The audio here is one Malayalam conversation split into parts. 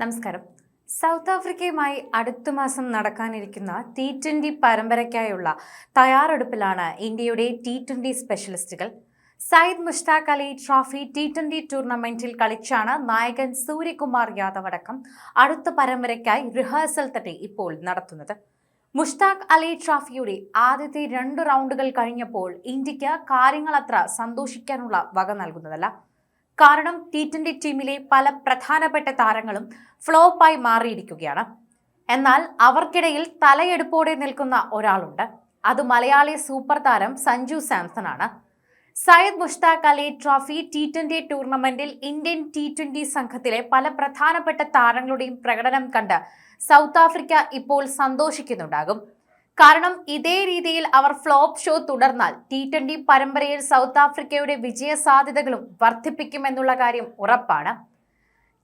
നമസ്കാരം. സൗത്ത് ആഫ്രിക്കയുമായി അടുത്ത മാസം നടക്കാനിരിക്കുന്ന ടി ട്വന്റി പരമ്പരയ്ക്കായുള്ള തയ്യാറെടുപ്പിലാണ് ഇന്ത്യയുടെ T twenty സ്പെഷ്യലിസ്റ്റുകൾ. Syed Mushtaq Ali trophy T twenty ടൂർണമെന്റിൽ കളിച്ചാണ് നായകൻ സൂര്യകുമാർ യാദവ് അടക്കം അടുത്ത പരമ്പരയ്ക്കായി റിഹേഴ്സൽ തന്നെ ഇപ്പോൾ നടത്തുന്നത്. മുഷ്താഖ് അലി ട്രോഫിയുടെ ആദ്യത്തെ രണ്ട് റൗണ്ടുകൾ കഴിഞ്ഞപ്പോൾ ഇന്ത്യയ്ക്ക് കാര്യങ്ങളത്ര സന്തോഷിക്കാനുള്ള വക നൽകുന്നതല്ല. കാരണം ടി ട്വന്റി ടീമിലെ പല പ്രധാനപ്പെട്ട താരങ്ങളും ഫ്ലോപ്പായി മാറിയിരിക്കുകയാണ്. എന്നാൽ അവർക്കിടയിൽ തലയെടുപ്പോടെ നിൽക്കുന്ന ഒരാളുണ്ട്. അത് മലയാളി സൂപ്പർ താരം സഞ്ജു സാംസൺ ആണ് Syed Mushtaq Ali trophy T twenty ടൂർണമെന്റിൽ ഇന്ത്യൻ ടി ട്വന്റി സംഘത്തിലെ പല പ്രധാനപ്പെട്ട താരങ്ങളുടെയും പ്രകടനം കണ്ട് സൗത്ത് ആഫ്രിക്ക ഇപ്പോൾ സന്തോഷിക്കുന്നുണ്ടാകും. കാരണം ഇതേ രീതിയിൽ അവർ ഫ്ലോപ്പ് ഷോ തുടർന്നാൽ ടി ട്വന്റി പരമ്പരയിൽ സൗത്ത് ആഫ്രിക്കയുടെ വിജയ സാധ്യതകളും വർദ്ധിപ്പിക്കുമെന്നുള്ള കാര്യം ഉറപ്പാണ്.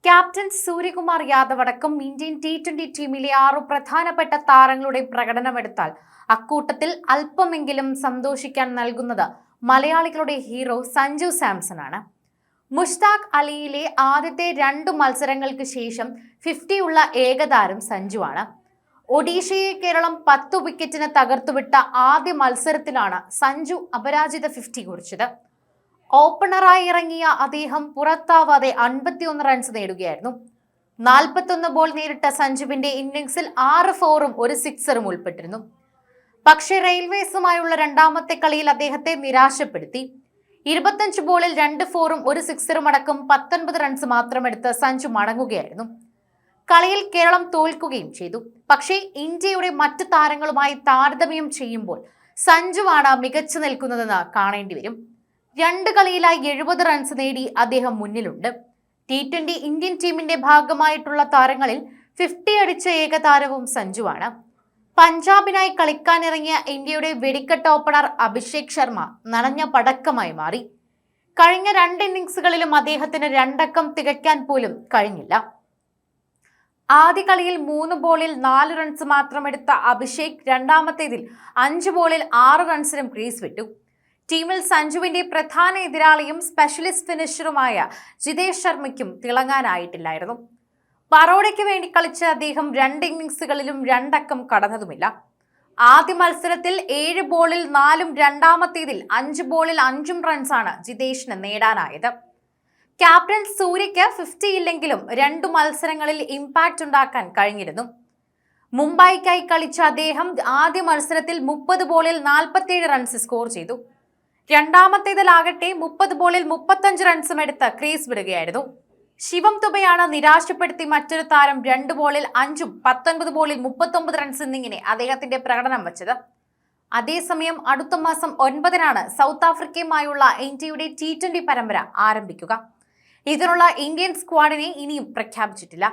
ക്യാപ്റ്റൻ സൂര്യകുമാർ യാദവ് അടക്കം ഇന്ത്യൻ ടി ട്വന്റി ടീമിലെ ആറു പ്രധാനപ്പെട്ട താരങ്ങളുടെ പ്രകടനമെടുത്താൽ അക്കൂട്ടത്തിൽ അല്പമെങ്കിലും സന്തോഷിക്കാൻ നൽകുന്നത് മലയാളികളുടെ ഹീറോ സഞ്ജു സാംസൺ ആണ് മുഷ്താഖ് അലിയിലെ ആദ്യത്തെ രണ്ട് മത്സരങ്ങൾക്ക് ശേഷം ഫിഫ്റ്റിയുള്ള ഏകതാരം സഞ്ജുവാണ്. ഒഡീഷയെ കേരളം പത്തു വിക്കറ്റിന് തകർത്തുവിട്ട ആദ്യ മത്സരത്തിലാണ് സഞ്ജു അപരാജിത ഫിഫ്റ്റി കുറിച്ചത്. ഓപ്പണറായി ഇറങ്ങിയ അദ്ദേഹം പുറത്താവാതെ അൻപത്തിയൊന്ന് റൺസ് നേടുകയായിരുന്നു. നാൽപ്പത്തൊന്ന് ബോൾ നേരിട്ട സഞ്ജുവിന്റെ ഇന്നിംഗ്സിൽ ആറ് ഫോറും ഒരു സിക്സറും ഉൾപ്പെട്ടിരുന്നു. പക്ഷേ റെയിൽവേസുമായുള്ള രണ്ടാമത്തെ കളിയിൽ അദ്ദേഹത്തെ നിരാശപ്പെടുത്തി. ഇരുപത്തഞ്ച് ബോളിൽ രണ്ട് ഫോറും ഒരു സിക്സറും അടക്കം പത്തൊൻപത് റൺസ് മാത്രമെടുത്ത് സഞ്ജു മടങ്ങുകയായിരുന്നു. കളിയിൽ കേരളം തോൽക്കുകയും ചെയ്തു. പക്ഷേ ഇന്ത്യയുടെ മറ്റു താരങ്ങളുമായി താരതമ്യം ചെയ്യുമ്പോൾ സഞ്ജുവാണ് മികച്ചു നിൽക്കുന്നതെന്ന് കാണേണ്ടി വരും. രണ്ട് കളിയിലായി എഴുപത് റൺസ് നേടി അദ്ദേഹം മുന്നിലുണ്ട്. ടി ട്വന്റി ഇന്ത്യൻ ടീമിന്റെ ഭാഗമായിട്ടുള്ള താരങ്ങളിൽ ഫിഫ്റ്റി അടിച്ച ഏകതാരവും സഞ്ജുവാണ്. പഞ്ചാബിനായി കളിക്കാനിറങ്ങിയ ഇന്ത്യയുടെ വെടിക്കെട്ട് ഓപ്പണർ അഭിഷേക് ശർമ്മ നനഞ്ഞ പടക്കമായി മാറി. കഴിഞ്ഞ രണ്ട് ഇന്നിംഗ്സുകളിലും അദ്ദേഹത്തിന് രണ്ടക്കം തികയ്ക്കാൻ പോലും കഴിഞ്ഞില്ല. ആദ്യ കളിയിൽ മൂന്ന് ബോളിൽ നാല് റൺസ് മാത്രമെടുത്ത അഭിഷേക് രണ്ടാമത്തേതിൽ അഞ്ച് ബോളിൽ ആറ് റൺസിനും ക്രീസ് വിട്ടു. ടീമിൽ സഞ്ജുവിന്റെ പ്രധാന എതിരാളിയും സ്പെഷ്യലിസ്റ്റ് ഫിനിഷറുമായ ജിതേഷ് ശർമ്മയ്ക്കും തിളങ്ങാനായിട്ടില്ലായിരുന്നു. ബറോഡയ്ക്ക് വേണ്ടി കളിച്ച അദ്ദേഹം രണ്ട് ഇന്നിങ്സുകളിലും രണ്ടക്കം കടന്നതുമില്ല. ആദ്യ മത്സരത്തിൽ ഏഴ് ബോളിൽ നാലും രണ്ടാമത്തേതിൽ അഞ്ച് ബോളിൽ അഞ്ചും റൺസാണ് ജിതേഷിന് നേടാനായത്. ക്യാപ്റ്റൻ സൂര്യയ്ക്ക് ഫിഫ്റ്റി ഇല്ലെങ്കിലും രണ്ടു മത്സരങ്ങളിൽ ഇമ്പാക്റ്റ് ഉണ്ടാക്കാൻ കഴിഞ്ഞിരുന്നു. മുംബൈക്കായി കളിച്ച അദ്ദേഹം ആദ്യ മത്സരത്തിൽ മുപ്പത് ബോളിൽ നാൽപ്പത്തിയേഴ് റൺസ് സ്കോർ ചെയ്തു. രണ്ടാമത്തേതിലാകട്ടെ മുപ്പത് ബോളിൽ മുപ്പത്തഞ്ച് റൺസും എടുത്ത് ക്രീസ് വിടുകയായിരുന്നു. ശിവം തുബയാണ് നിരാശപ്പെടുത്തി മറ്റൊരു താരം രണ്ട് ബോളിൽ അഞ്ചും പത്തൊൻപത് ബോളിൽ മുപ്പത്തൊമ്പത് റൺസ് എന്നിങ്ങനെ അദ്ദേഹത്തിന്റെ പ്രകടനം വച്ചത്. അതേസമയം അടുത്ത മാസം ഒൻപതിനാണ് സൗത്ത് ആഫ്രിക്കയുമായുള്ള ഇന്ത്യയുടെ ടി പരമ്പര ആരംഭിക്കുക. ഇതിനുള്ള ഇന്ത്യൻ സ്ക്വാഡിനെ ഇനിയും പ്രഖ്യാപിച്ചിട്ടില്ല.